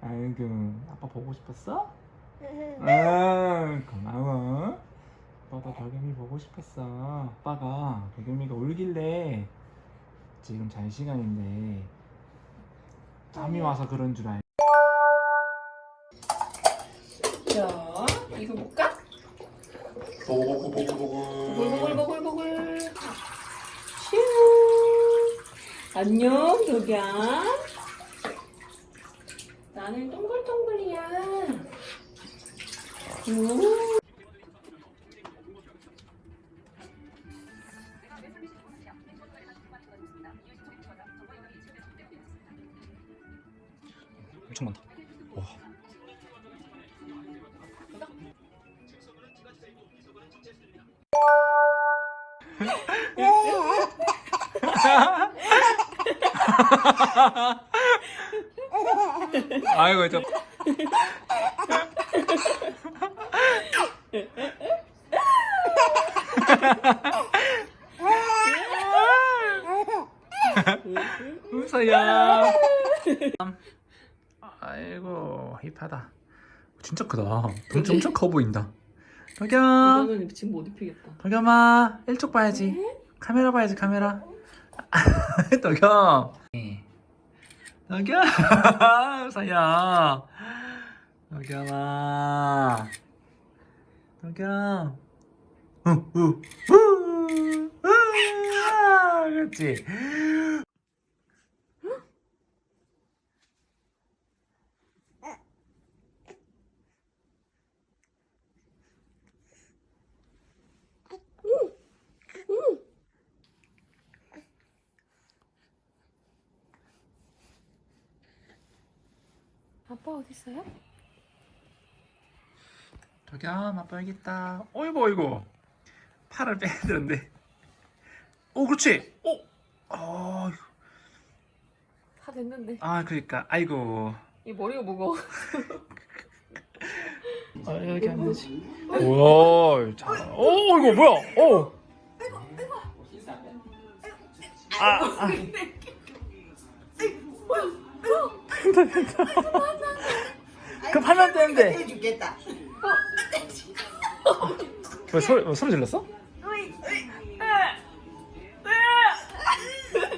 아이고 아빠 보고 싶었어? 아 고마워 아빠도 덕겸이 보고 싶었어 아빠가 덕겸이가 울길래 지금 잘 시간인데 짬이 와서 그런 줄 알고 자, 이거 볼까? 보글보글 보글. 슈. 안녕, 도겸. 나는 동글동글이야. 오. 엄청 많다 와 아이고 저. 웃어요. 아이고 힙하다. 진짜 크다. 덩치 엄청 커 보인다. 덕겸. 이거는 지금 못 입히겠다. 덕겸아 일쪽 봐야지. 카메라 봐야지 카메라. 덕겸 덕겸 웃어요 덕겸아 덕겸 우우우 그렇지 아빠 어디 있어요? 덕겸 아빠 여기 있다. 어이구 어이구. 팔을 빼야 되는데. 오 그렇지. 오! 아, 다 됐는데. 아 그러니까. 아이고. 이 머리가 무거워. 아 여기 안 되지. 오, 자, 오 이거 뭐야? 오! 아, 아. 된 다 된다 그 팔면 되는데 해주겠다. 왜 소리, 왜 소리 질렀어?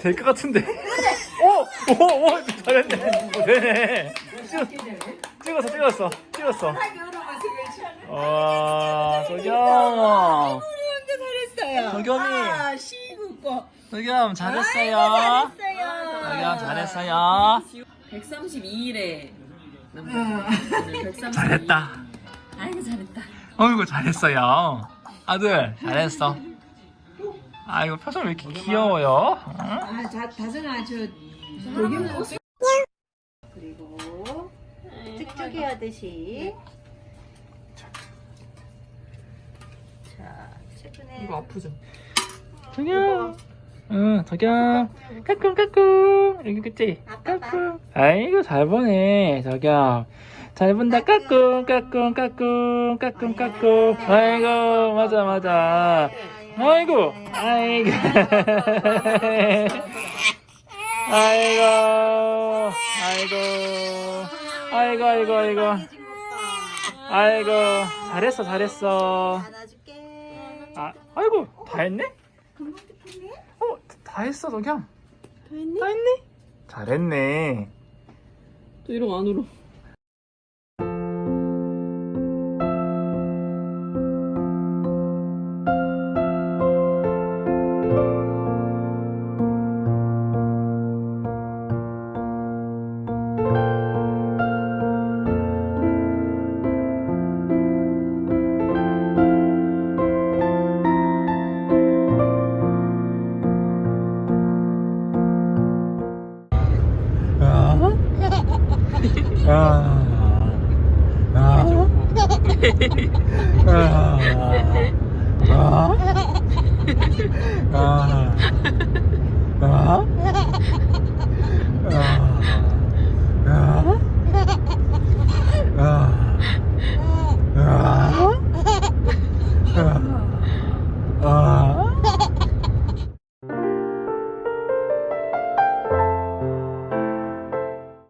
될 것 같은데 오! 오! 오! 잘했네 오, 되네 찍, 찍었어 찍었어 찍었어 와 도겸 잘했어요. 도겸이. 아, 시구고. 도겸 잘했어요 잘했어요. 도겸 잘했어요 132일에 응. 132일. 잘했다 아이고 잘했다. 어이구 잘했어요 아들 잘했어 아이고 표정 왜 이렇게 귀여워요 응? 아, 자, 다정아, 저, 도겸 옷. 그리고, 쭉쭉이 하듯이. 자, 최근에. 이거 아프죠? 덕겸 응 덕겸 까꿍 까꿍. 여기 그치? 까꿍. 아이고 잘 보네 덕겸 잘 본다. 까꿍 까꿍 까꿍 까꿍 까꿍. 아이고 맞아 맞아. 아이고 아이고. 아이고 아이고. 아이고 아이고 아이고. 아이고 잘했어 잘했어. 아 아이고 다 했네? 어, 다 했어, 덕영. 다 했니? 다 했니? 잘했네. 또 이러고 안 울어. 아, 아, 아, 아, 아, 아,